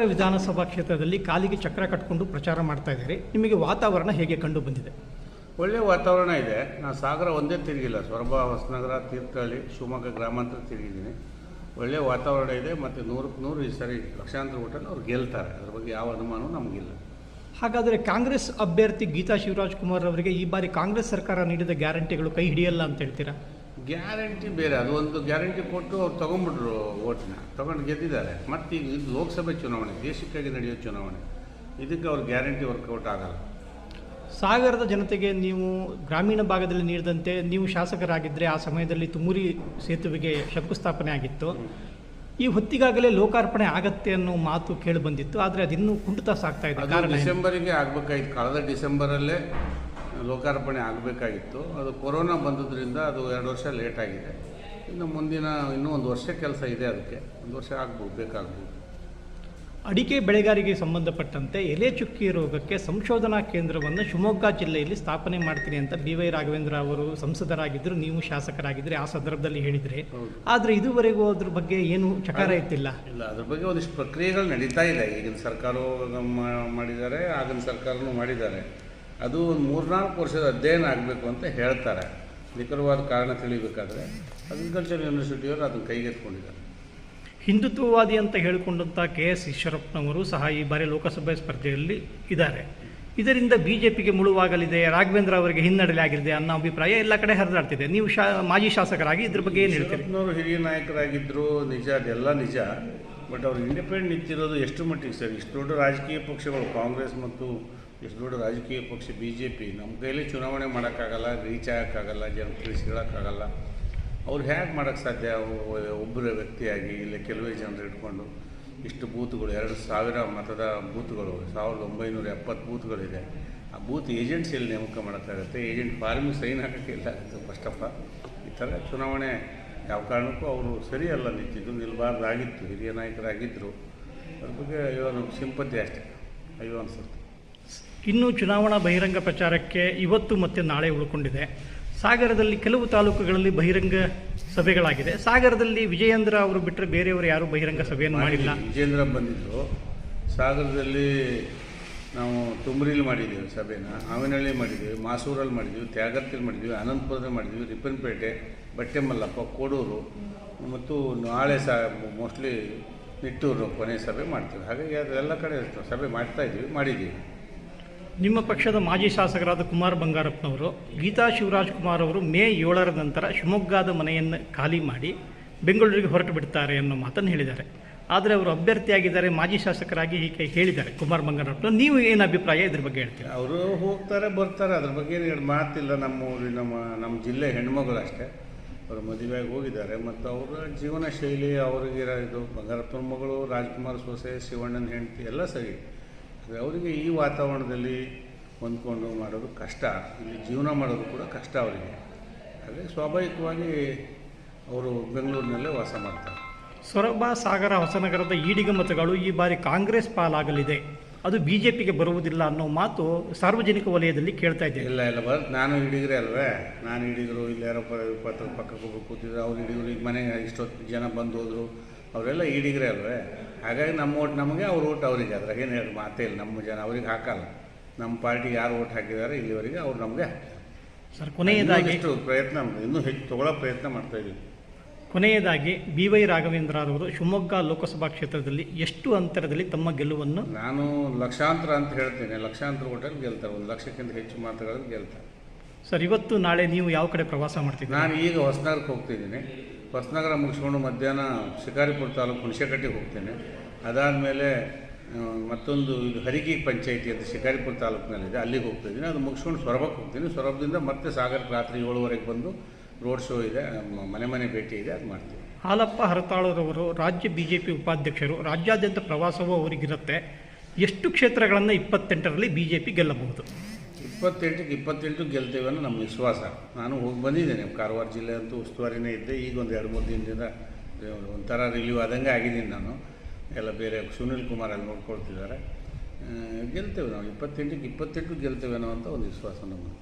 ವಿಧಾನಸಭಾ ಕ್ಷೇತ್ರದಲ್ಲಿ ಕಾಲಿಗೆ ಚಕ್ರ ಕಟ್ಕೊಂಡು ಪ್ರಚಾರ ಮಾಡ್ತಾ ಇದ್ದಾರೆ. ನಿಮಗೆ ವಾತಾವರಣ ಹೇಗೆ ಕಂಡು ಬಂದಿದೆ? ಒಳ್ಳೆಯ ವಾತಾವರಣ ಇದೆ. ನಾನು ಸಾಗರ ಒಂದೇ ತಿರುಗಿಲ್ಲ. ಸೊರಬ ಹೊಸನಗರ ತೀರ್ಥಹಳ್ಳಿ ಶಿವಮೊಗ್ಗ ಗ್ರಾಮಾಂತರ ತಿರುಗಿದ್ದೀನಿ. ಒಳ್ಳೆಯ ವಾತಾವರಣ ಇದೆ ಮತ್ತು ನೂರಕ್ಕೆ ನೂರು ಈ ಸರಿ ಲಕ್ಷಾಂತರ ಓಟಲ್ಲಿ ಅವ್ರು ಗೆಲ್ತಾರೆ. ಅದ್ರ ಬಗ್ಗೆ ಯಾವ ಅನುಮಾನವೂ ನಮಗಿಲ್ಲ. ಹಾಗಾದರೆ ಕಾಂಗ್ರೆಸ್ ಅಭ್ಯರ್ಥಿ ಗೀತಾ ಶಿವರಾಜ್ ಕುಮಾರ್ ಅವರಿಗೆ ಈ ಬಾರಿ ಕಾಂಗ್ರೆಸ್ ಸರ್ಕಾರ ನೀಡಿದ ಗ್ಯಾರಂಟಿಗಳು ಕೈ ಹಿಡಿಯಲ್ಲ ಅಂತ ಹೇಳ್ತೀರಾ? ಗ್ಯಾರಂಟಿ ಬೇರೆ ಅದು ಒಂದು ಗ್ಯಾರಂಟಿ ಕೊಟ್ಟು ಅವ್ರು ತೊಗೊಂಡ್ಬಿಟ್ರು ಓಟ್ನ ತೊಗೊಂಡು ಗೆದ್ದಿದ್ದಾರೆ. ಮತ್ತು ಈಗ ಇದು ಲೋಕಸಭೆ ಚುನಾವಣೆ ದೇಶಕ್ಕಾಗಿ ನಡೆಯೋ ಚುನಾವಣೆ. ಇದಕ್ಕೆ ಅವ್ರ ಗ್ಯಾರಂಟಿ ವರ್ಕೌಟ್ ಆಗಲ್ಲ. ಸಾಗರದ ಜನತೆಗೆ ನೀವು ಗ್ರಾಮೀಣ ಭಾಗದಲ್ಲಿ ನೀಡಿದಂತೆ ನೀವು ಶಾಸಕರಾಗಿದ್ದರೆ ಆ ಸಮಯದಲ್ಲಿ ತುಮೂರಿ ಸೇತುವೆಗೆ ಶಂಕುಸ್ಥಾಪನೆ ಆಗಿತ್ತು. ಈ ಹೊತ್ತಿಗಾಗಲೇ ಲೋಕಾರ್ಪಣೆ ಆಗತ್ತೆ ಅನ್ನೋ ಮಾತು ಕೇಳಿ ಬಂದಿತ್ತು. ಆದರೆ ಅದಿನ್ನೂ ಕುಂಠಿತ ಸಾಗ್ತಾ ಇದೆ? ಡಿಸೆಂಬರಿಗೆ ಆಗಬೇಕಾಯ್ತು. ಕಳೆದ ಡಿಸೆಂಬರಲ್ಲೇ ಲೋಕಾರ್ಪಣೆ ಆಗಬೇಕಾಗಿತ್ತು. ಅದು ಕೊರೋನಾ ಬಂದದ್ರಿಂದ ಅದು ಎರಡು ವರ್ಷ ಲೇಟ್ ಆಗಿದೆ. ಇನ್ನು ಮುಂದಿನ ಇನ್ನೂ ಒಂದು ವರ್ಷ ಕೆಲಸ ಇದೆ ಅದಕ್ಕೆ. ಒಂದು ವರ್ಷ ಆಗ್ಬೋದು ಬೇಕಾಗ್ಬೋದು. ಅಡಿಕೆ ಬೆಳೆಗಾರಿಗೆ ಸಂಬಂಧಪಟ್ಟಂತೆ ಎಲೆ ಚುಕ್ಕಿ ರೋಗಕ್ಕೆ ಸಂಶೋಧನಾ ಕೇಂದ್ರವನ್ನು ಶಿವಮೊಗ್ಗ ಜಿಲ್ಲೆಯಲ್ಲಿ ಸ್ಥಾಪನೆ ಮಾಡ್ತೀನಿ ಅಂತ ಬಿ ವೈ ರಾಘವೇಂದ್ರ ಅವರು ಸಂಸದರಾಗಿದ್ದರು ನೀವು ಶಾಸಕರಾಗಿದ್ದರೆ ಆ ಸಂದರ್ಭದಲ್ಲಿ ಹೇಳಿದರೆ. ಆದರೆ ಇದುವರೆಗೂ ಅದ್ರ ಬಗ್ಗೆ ಏನು ಚಕಾರ ಇತ್ತಿಲ್ಲ ಇಲ್ಲ ಅದ್ರ ಬಗ್ಗೆ ಒಂದಿಷ್ಟು ಪ್ರಕ್ರಿಯೆಗಳು ನಡೀತಾ ಇದೆ. ಈಗಿನ ಸರ್ಕಾರವು ಮಾಡಿದ್ದಾರೆ ಆಗಿನ ಸರ್ಕಾರನೂ ಮಾಡಿದ್ದಾರೆ. ಅದು ಒಂದು ಮೂರ್ನಾಲ್ಕು ವರ್ಷದ ಅಧ್ಯಯನ ಆಗಬೇಕು ಅಂತ ಹೇಳ್ತಾರೆ. ನಿಖರವಾದ ಕಾರಣ ತಿಳಿಬೇಕಾದ್ರೆ ಅಗ್ರಿಕಲ್ಚರ್ ಯೂನಿವರ್ಸಿಟಿಯವರು ಅದನ್ನು ಕೈಗೆತ್ಕೊಂಡಿದ್ದಾರೆ ಹಿಂದುತ್ವವಾದಿ ಅಂತ ಹೇಳಿಕೊಂಡಂಥ ಕೆ ಎಸ್ ಈಶ್ವರಪ್ಪನವರು ಸಹ ಈ ಬಾರಿ ಲೋಕಸಭೆ ಸ್ಪರ್ಧೆಯಲ್ಲಿ ಇದ್ದಾರೆ. ಇದರಿಂದ ಬಿ ಜೆ ಪಿಗೆ ಮುಳುವಾಗಲಿದೆ ರಾಘವೇಂದ್ರ ಅವರಿಗೆ ಹಿನ್ನಡೆಲೆ ಆಗಿದೆ ಅನ್ನೋ ಅಭಿಪ್ರಾಯ ಎಲ್ಲ ಕಡೆ ಹರಿದಾಡ್ತಿದೆ. ನೀವು ಶಾ ಮಾಜಿ ಶಾಸಕರಾಗಿ ಇದ್ರ ಬಗ್ಗೆ ಏನು ಹೇಳ್ತೀರಿ? ಅವರು ಹಿರಿಯ ನಾಯಕರಾಗಿದ್ದರು ನಿಜ ಅದೆಲ್ಲ ನಿಜ. ಬಟ್ ಅವ್ರು ಇಂಡಿಪೆಂಡೆಂಟ್ ನಿಂತಿರೋದು ಎಷ್ಟು ಮಟ್ಟಿಗೆ ಸರ್? ಇಷ್ಟು ದೊಡ್ಡ ರಾಜಕೀಯ ಪಕ್ಷಗಳು ಕಾಂಗ್ರೆಸ್ ಮತ್ತು ಎಷ್ಟು ದೊಡ್ಡ ರಾಜಕೀಯ ಪಕ್ಷ ಬಿ ಜೆ ಪಿ ನಮ್ಮ ಕೈಲಿ ಚುನಾವಣೆ ಮಾಡೋಕ್ಕಾಗಲ್ಲ, ರೀಚ್ ಆಗೋಕ್ಕಾಗಲ್ಲ ಜನ ತಿಳಿಸಿ ಹೇಳೋಕ್ಕಾಗಲ್ಲ. ಅವ್ರು ಹೇಗೆ ಮಾಡೋಕ್ಕೆ ಸಾಧ್ಯ? ಒಬ್ಬರ ವ್ಯಕ್ತಿಯಾಗಿ ಇಲ್ಲ ಕೆಲವೇ ಜನರು ಇಟ್ಕೊಂಡು ಇಷ್ಟು ಬೂತ್ಗಳು, ಎರಡು ಸಾವಿರ ಮತದ ಬೂತ್ಗಳು, ಸಾವಿರದ ಒಂಬೈನೂರ ಎಪ್ಪತ್ತು ಬೂತ್ಗಳಿದೆ. ಆ ಬೂತ್ ಏಜೆಂಟ್ಸ್ ಎಲ್ಲಿ ನೇಮಕ ಮಾಡೋಕ್ಕಾಗತ್ತೆ, ಏಜೆಂಟ್ ಫಾರ್ಮಿಗೆ ಸೈನ್ ಹಾಕೋಕ್ಕಿಲ್ಲ ಫಸ್ಟ್ ಆಫ್ ಆಲ್ ಈ ಥರ ಚುನಾವಣೆ ಯಾವ ಕಾರಣಕ್ಕೂ ಅವರು ಸರಿಯಲ್ಲ ನಿಂತಿದ್ದು, ನಿಲ್ಬಾರ್ದಾಗಿತ್ತು, ಹಿರಿಯ ನಾಯಕರಾಗಿದ್ದರು ಅದ್ರ ಬಗ್ಗೆ ಅಯ್ಯೋ, ನಮ್ಗೆ ಸಿಂಪತಿ ಅಷ್ಟೇ. ಅಯ್ಯೋ ಅನ್ಸುತ್ತೆ. ಇನ್ನು ಚುನಾವಣಾ ಬಹಿರಂಗ ಪ್ರಚಾರಕ್ಕೆ ಇವತ್ತು ಮತ್ತು ನಾಳೆ ಉಳ್ಕೊಂಡಿದೆ. ಸಾಗರದಲ್ಲಿ ಕೆಲವು ತಾಲೂಕುಗಳಲ್ಲಿ ಬಹಿರಂಗ ಸಭೆಗಳಾಗಿದೆ. ಸಾಗರದಲ್ಲಿ ವಿಜಯೇಂದ್ರ ಅವರು ಬಿಟ್ಟರೆ ಬೇರೆಯವರು ಯಾರು ಬಹಿರಂಗ ಸಭೆಯನ್ನು ಮಾಡಿಲ್ಲ. ವಿಜೇಂದ್ರ ಬಂದಿದ್ದರು ಸಾಗರದಲ್ಲಿ ನಾವು ತುಮರಿಲಿ ಮಾಡಿದ್ದೀವಿ ಸಭೆನ. ಆವಿನಹಳ್ಳಿ ಮಾಡಿದ್ದೀವಿ ಮಾಸೂರಲ್ಲಿ ಮಾಡಿದ್ದೀವಿ ತ್ಯಾಗರ್ತಿಲಿ ಮಾಡಿದ್ದೀವಿ ಅನಂತಪುರದಲ್ಲಿ ಮಾಡಿದ್ದೀವಿ ರಿಪ್ಪನ್ಪೇಟೆ ಬಟ್ಟೆಮಲ್ಲಪ್ಪ ಕೋಡೂರು ಮತ್ತು ನಾಳೆ ಸಹ ಮೋಸ್ಟ್ಲಿ ನಿಟ್ಟೂರು ಕೊನೆ ಸಭೆ ಮಾಡ್ತೀವಿ. ಹಾಗಾಗಿ ಅದೆಲ್ಲ ಕಡೆ ಸಭೆ ಮಾಡ್ತಾ ಇದ್ದೀವಿ ಮಾಡಿದ್ದೀವಿ. ನಿಮ್ಮ ಪಕ್ಷದ ಮಾಜಿ ಶಾಸಕರಾದ ಕುಮಾರ್ ಬಂಗಾರಪ್ಪನವರು, ಗೀತಾ ಶಿವರಾಜ್ ಕುಮಾರ್ ಅವರು ಮೇ ಏಳರ ನಂತರ ಶಿವಮೊಗ್ಗದ ಮನೆಯನ್ನು ಖಾಲಿ ಮಾಡಿ ಬೆಂಗಳೂರಿಗೆ ಹೊರಟು ಬಿಡ್ತಾರೆ ಅನ್ನೋ ಮಾತನ್ನು ಹೇಳಿದ್ದಾರೆ. ಆದರೆ ಅವರು ಅಭ್ಯರ್ಥಿಯಾಗಿದ್ದಾರೆ, ಮಾಜಿ ಶಾಸಕರಾಗಿ ಹೀಗೆ ಹೇಳಿದ್ದಾರೆ ಕುಮಾರ್ ಬಂಗಾರಪ್ಪನ ನೀವು ಏನು ಅಭಿಪ್ರಾಯ ಇದ್ರ ಬಗ್ಗೆ ಹೇಳ್ತೀರಾ? ಅವರು ಹೋಗ್ತಾರೆ, ಬರ್ತಾರೆ. ಅದ್ರ ಬಗ್ಗೆ ಏನು ಮಾತಿಲ್ಲ ನಮ್ಮ ನಮ್ಮ ನಮ್ಮ ಜಿಲ್ಲೆ ಹೆಣ್ಮಗಳು ಅಷ್ಟೇ. ಅವರು ಮದುವೆಯಾಗಿ ಹೋಗಿದ್ದಾರೆ. ಮತ್ತು ಅವರ ಜೀವನ ಶೈಲಿ, ಅವ್ರಿಗಿರೋ ಇದು ಬಂಗಾರಪ್ಪನ ಮಗಳು, ರಾಜ್ಕುಮಾರ್ ಸೊಸೆ, ಶಿವಣ್ಣನ ಹೆಂಡತಿ ಎಲ್ಲ ಸರಿ. ಅವರಿಗೆ ಈ ವಾತಾವರಣದಲ್ಲಿ ಹೊಂದ್ಕೊಂಡು ಮಾಡೋದು ಕಷ್ಟ. ಇಲ್ಲಿ ಜೀವನ ಮಾಡೋದು ಕೂಡ ಕಷ್ಟ ಅವರಿಗೆ. ಆದರೆ ಸ್ವಾಭಾವಿಕವಾಗಿ ಅವರು ಬೆಂಗಳೂರಿನಲ್ಲೇ ವಾಸ ಮಾಡ್ತಾರೆ. ಸೊರಬ ಸಾಗರ ಹೊಸನಗರದ ಈಡಿಗ ಮತಗಳು ಈ ಬಾರಿ ಕಾಂಗ್ರೆಸ್ ಪಾಲಾಗಲಿದೆ. ಅದು ಬಿ ಜೆ ಪಿಗೆ ಬರುವುದಿಲ್ಲ ಅನ್ನೋ ಮಾತು ಸಾರ್ವಜನಿಕ ವಲಯದಲ್ಲಿ ಕೇಳ್ತಾ ಇದ್ದೆ ಇಲ್ಲ ಇಲ್ಲ ಬರ್ ನಾನು ಹಿಡಿದ್ರೆ ಅಲ್ವೇ? ನಾನು ಹಿಡಿದ್ರು ಇಲ್ಲಿ ಯಾರೋ ಪಕ್ಕ ಪಕ್ಕಕ್ಕೆ ಹೋಗಿ ಕೂತಿದ್ರು ಅವ್ರು ಹಿಡಿದ್ರು ಈಗ ಮನೆ ಇಷ್ಟೊತ್ತು ಜನ ಬಂದು ಹೋದ್ರು. ಅವರೆಲ್ಲ ಈಡಿಗ್ರೆ ಅಲ್ವೇ? ಹಾಗಾಗಿ ನಮ್ಮ ಓಟ್ ನಮಗೆ ಅವ್ರ ಓಟ್ ಅವರಿಗೆ ಅದ್ರಾಗ ಏನು ಹೇಳಿ ಮಾತೇ ಇಲ್ಲ. ನಮ್ಮ ಜನ ಅವ್ರಿಗೆ ಹಾಕಲ್ಲ. ನಮ್ಮ ಪಾರ್ಟಿಗೆ ಯಾರು ಓಟ್ ಹಾಕಿದ್ದಾರೆ ಇಲ್ಲಿವರೆಗೆ ಅವ್ರು ನಮಗೆ ಸರ್ ಕೊನೆಯದಾಗಿ ಎಷ್ಟು ಪ್ರಯತ್ನ ಇನ್ನೂ ಹೆಚ್ಚು ತಗೊಳ್ಳೋ ಪ್ರಯತ್ನ ಮಾಡ್ತಾ ಇದ್ದೀವಿ ಕೊನೆಯದಾಗಿ ಬಿ ವೈ ರಾಘವೇಂದ್ರ ಅವರು ಶಿವಮೊಗ್ಗ ಲೋಕಸಭಾ ಕ್ಷೇತ್ರದಲ್ಲಿ ಎಷ್ಟು ಅಂತರದಲ್ಲಿ ತಮ್ಮ ಗೆಲುವನ್ನು ನಾನು ಲಕ್ಷಾಂತರ ಅಂತ ಹೇಳ್ತೇನೆ. ಲಕ್ಷಾಂತರ ಓಟಲ್ಲಿ ಗೆಲ್ತಾರೆ. ಒಂದು ಲಕ್ಷಕ್ಕಿಂತ ಹೆಚ್ಚು ಮಾತುಗಳಲ್ಲಿ ಗೆಲ್ತಾರೆ. ಸರ್ ಇವತ್ತು ನಾಳೆ ನೀವು ಯಾವ ಕಡೆ ಪ್ರವಾಸ ಮಾಡ್ತೀವಿ ನಾನು ಈಗ ಹೊಸನಗರಕ್ಕೆ ಹೋಗ್ತಿದ್ದೀನಿ. ಹೊಸನಗರ ಮುಗಿಸ್ಕೊಂಡು ಮಧ್ಯಾಹ್ನ ಶಿಕಾರಿಪುರ ತಾಲೂಕು ಹುಣಸೆಕಟ್ಟಿಗೆ ಹೋಗ್ತೇನೆ. ಅದಾದಮೇಲೆ ಮತ್ತೊಂದು ಇದು ಹರಿಗಿ ಪಂಚಾಯಿತಿ ಅಂತ ಶಿಕಾರಿಪುರ ತಾಲೂಕಿನಲ್ಲಿದೆ, ಅಲ್ಲಿಗೆ ಹೋಗ್ತಿದ್ದೀನಿ ಅದು ಮುಗಿಸ್ಕೊಂಡು ಸೊರಬಕ್ಕೆ ಹೋಗ್ತೀನಿ. ಸೊರಬದಿಂದ ಮತ್ತೆ ಸಾಗರಕ್ಕೆ ರಾತ್ರಿ ಏಳುವರೆಗೆ ಬಂದು ರೋಡ್ ಶೋ ಇದೆ ಮನೆ ಮನೆ ಭೇಟಿ ಇದೆ, ಅದು ಮಾಡ್ತೀವಿ ಹಾಲಪ್ಪ ಹರತಾಳರವರು ರಾಜ್ಯ ಬಿ ಜೆ ಪಿ ಉಪಾಧ್ಯಕ್ಷರು, ರಾಜ್ಯಾದ್ಯಂತ ಪ್ರವಾಸವೂ ಅವರಿಗಿರುತ್ತೆ. ಎಷ್ಟು ಕ್ಷೇತ್ರಗಳನ್ನು ಇಪ್ಪತ್ತೆಂಟರಲ್ಲಿ ಬಿ ಜೆ ಪಿ ಗೆಲ್ಲಬಹುದು? ಇಪ್ಪತ್ತೆಂಟಕ್ಕೆ ಇಪ್ಪತ್ತೆಂಟು ಗೆಲ್ತೇವೆ ಅನ್ನೋ ನಮ್ಮ ವಿಶ್ವಾಸ. ನಾನು ಹೋಗಿ ಬಂದಿದ್ದೇನೆ. ಕಾರವಾರ ಜಿಲ್ಲೆ ಅಂತೂ ಉಸ್ತುವಾರಿನೇ ಇದ್ದೆ. ಈಗ ಒಂದು ಎರಡು ಮೂರು ದಿನದಿಂದ ಒಂಥರ ರಿಲೀವ್ ಆದಂಗೆ ಆಗಿದ್ದೀನಿ ನಾನು. ಎಲ್ಲ ಬೇರೆ ಸುನಿಲ್ ಕುಮಾರ್ ಅಲ್ಲಿ ನೋಡ್ಕೊಳ್ತಿದ್ದಾರೆ. ಗೆಲ್ತೇವೆ ನಾವು. ಇಪ್ಪತ್ತೆಂಟಕ್ಕೆ ಇಪ್ಪತ್ತೆಂಟು ಗೆಲ್ತೇವೆ ಅನ್ನೋ ಅಂತ ಒಂದು ವಿಶ್ವಾಸ ನಮ್ಮದು